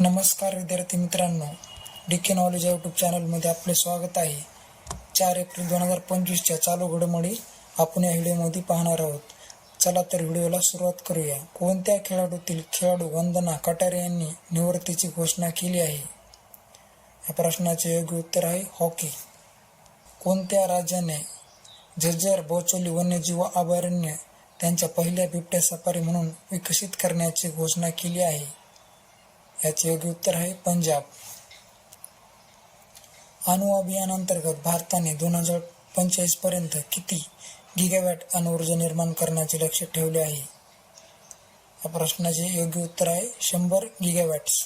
नमस्कार विद्यार्थी मित्रांनो डी के नॉलेज या यूट्यूब चॅनलमध्ये आपले स्वागत आहे. चार एप्रिल दोन हजार पंचवीसच्या चालू घडामोडी आपण या व्हिडिओमध्ये पाहणार आहोत. चला तर व्हिडिओला सुरुवात करूया. कोणत्या खेळाडूतील खेळाडू वंदना कटारे यांनी निवृत्तीची घोषणा केली आहे? या प्रश्नाचे योग्य उत्तर आहे हॉकी. कोणत्या राज्याने झज्जर बोचोली वन्यजीव अभयारण्य त्यांच्या पहिल्या बिबट्या सफारी म्हणून विकसित करण्याची घोषणा केली आहे? याचे योग्य उत्तर आहे पंजाब. अणु अभियानांतर्गत भारताने दोन हजार पंचेचाळीस पर्यंत किती गिगावॅट अणुऊर्जा निर्माण करण्याचे लक्ष ठेवले आहे? या प्रश्नाचे योग्य उत्तर आहे शंभर gigawatts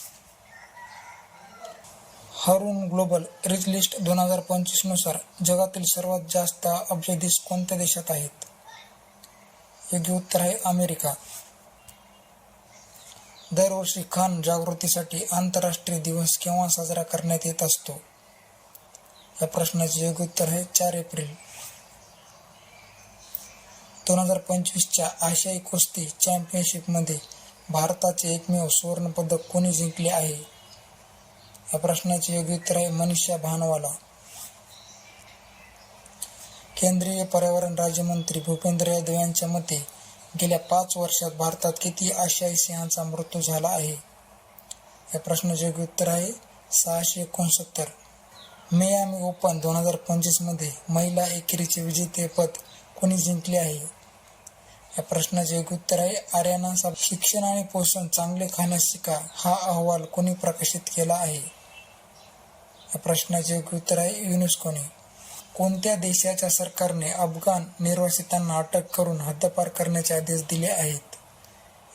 Hurun global rich list दोन हजार पंचवीसनुसार जगातील सर्वात जास्त अब्जाधीश कोणत्या देशात आहेत? योग्य उत्तर आहे अमेरिका. दरवर्षी खान जागृतीसाठी आंतरराष्ट्रीय दिवस केव्हा साजरा करण्यात येत असतो? या प्रश्नाचे योग्य उत्तर आहे चार एप्रिल. दोन हजार पंचवीसच्या आशियाई कुस्ती चॅम्पियनशिपमध्ये भारताचे एकमेव सुवर्णपदक कोणी जिंकले आहे? या प्रश्नाचे योग्य उत्तर आहे मनीषा भानवाला. केंद्रीय पर्यावरण राज्यमंत्री भूपेंद्र यादव यांच्या मते गेल्या पाच वर्षात भारतात किती आशियाई सिंहांचा मृत्यू झाला आहे? या प्रश्नाचे योग्य उत्तर आहे सहाशे एकोणसत्तर. मियामी ओपन दोन हजार पंचवीसमध्ये महिला एकेरीचे विजेतेपद कोणी जिंकले आहे? या प्रश्नाचे योग्य उत्तर आहे आर्याना साहेब शिक्षण आणि पोषण चांगले खाण्यास शिका हा अहवाल कोणी प्रकाशित केला आहे? या प्रश्नाचे योग्य उत्तर आहे युनेस्कोने. कोणत्या देशाच्या सरकारने अफगाण निर्वासितांना अटक करून हद्दपार करण्याचे आदेश दिले आहेत?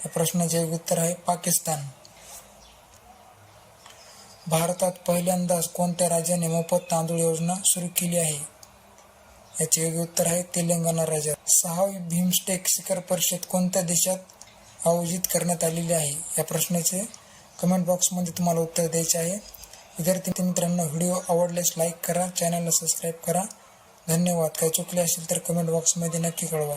या प्रश्नाचे योग्य उत्तर आहे पाकिस्तान. भारतात पहिल्यांदाच कोणत्या राज्याने मोफत तांदूळ योजना सुरू केली आहे? याचे योग्य उत्तर आहे तेलंगणा राज्यात. सहावी भीमस्टेक शिखर परिषद कोणत्या देशात आयोजित करण्यात आलेली आहे? या प्रश्नाचे कमेंट बॉक्समध्ये तुम्हाला उत्तर द्यायचे आहे. विद्यार्थी मित्रांनो व्हिडिओ आवडल्यास लाईक करा चॅनलला सबस्क्राईब करा. धन्यवाद. काही चुकले असेल तर कमेंट बॉक्समध्ये नक्की कळवा.